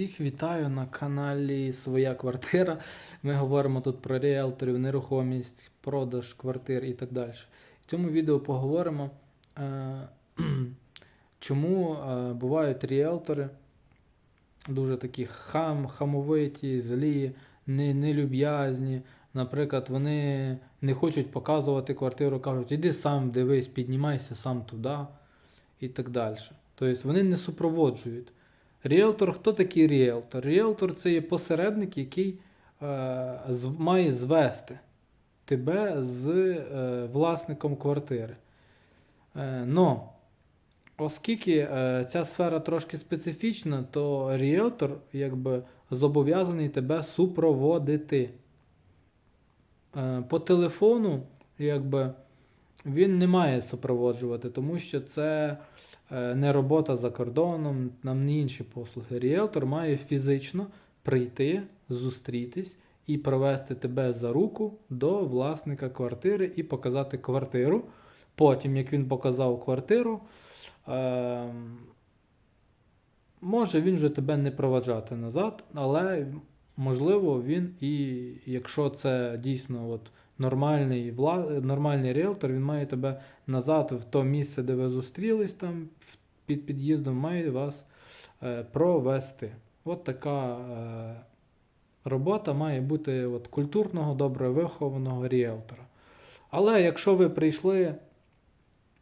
Всіх вітаю на каналі Своя квартира. Ми говоримо тут про ріелторів, нерухомість, продаж квартир і так далі. В цьому відео поговоримо, е, чому е, бувають ріелтори дуже такі хам, хамовиті, злі, не, нелюб'язні. Наприклад, вони не хочуть показувати квартиру, кажуть, іди сам дивись, піднімайся сам туди і так далі. Тобто вони не супроводжують. Ріелтор, хто такий ріелтор? Ріелтор це є посередник, який е, має звести тебе з е, власником квартири. Е, но, оскільки е, ця сфера трошки специфічна, то ріелтор якби зобов'язаний тебе супроводити. Е, по телефону, якби. Він не має супроводжувати, тому що це е, не робота за кордоном, нам не інші послуги. Ріелтор має фізично прийти, зустрітись і провести тебе за руку до власника квартири і показати квартиру. Потім, як він показав квартиру, е, може він вже тебе не проваджати назад, але можливо він і якщо це дійсно от, нормальний, вла... нормальний ріелтор, він має тебе назад в то місце, де ви зустрілись там під під'їздом, має вас е, провести. От така е, робота має бути от, культурного, добре вихованого ріелтора. Але якщо ви прийшли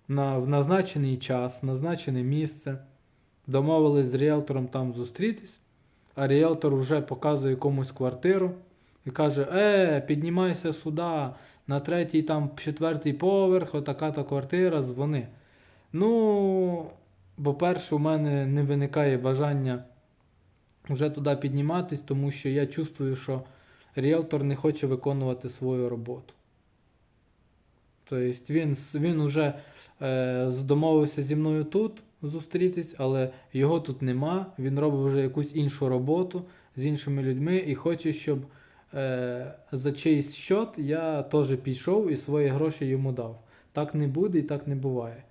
на, в назначений час, назначене місце, домовились з ріелтором там зустрітись, а ріелтор вже показує комусь квартиру і каже: Е, піднімайся сюди, на третій, там, четвертий поверх, отака-то квартира, дзвони. Ну, по-перше, у мене не виникає бажання вже туди підніматись, тому що я чувствую, що ріелтор не хоче виконувати свою роботу. Тобто він, він вже е, домовився зі мною тут зустрітись, але його тут нема. Він робить вже якусь іншу роботу з іншими людьми і хоче, щоб за чийсь счет я теж пішов і свої гроші йому дав. Так не буде і так не буває.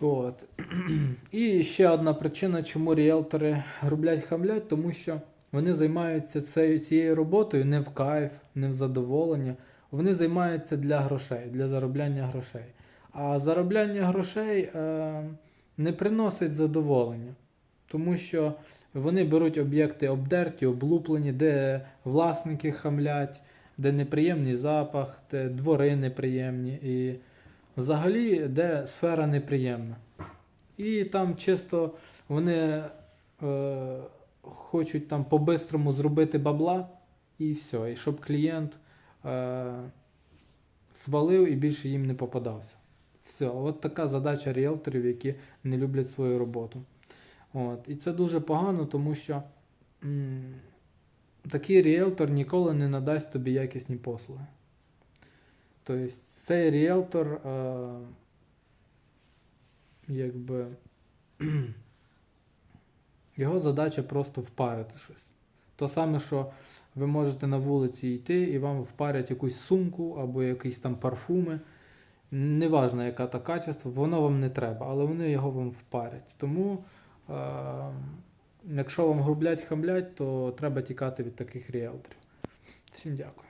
От. І ще одна причина, чому ріелтори роблять хамлять, тому що вони займаються цією, цією роботою не в кайф, не в задоволення. Вони займаються для грошей, для заробляння грошей. А заробляння грошей е, не приносить задоволення, тому що вони беруть об'єкти обдерті, облуплені, де власники хамлять, де неприємний запах, де двори неприємні, і взагалі де сфера неприємна. І там чисто вони е, хочуть там по-бистрому зробити бабла, і все. І щоб клієнт е, свалив і більше їм не попадався. Все, от така задача ріелторів, які не люблять свою роботу. От. І це дуже погано, тому що м, такий ріелтор ніколи не надасть тобі якісні послуги. Тобто цей ріелтор, е, якби, його задача просто впарити щось. То саме, що ви можете на вулиці йти і вам впарять якусь сумку або якісь там парфуми. Неважно, яка та качество, воно вам не треба, але вони його вам впарять. Тому, якщо вам грублять, хамлять, то треба тікати від таких ріелторів. Всім дякую.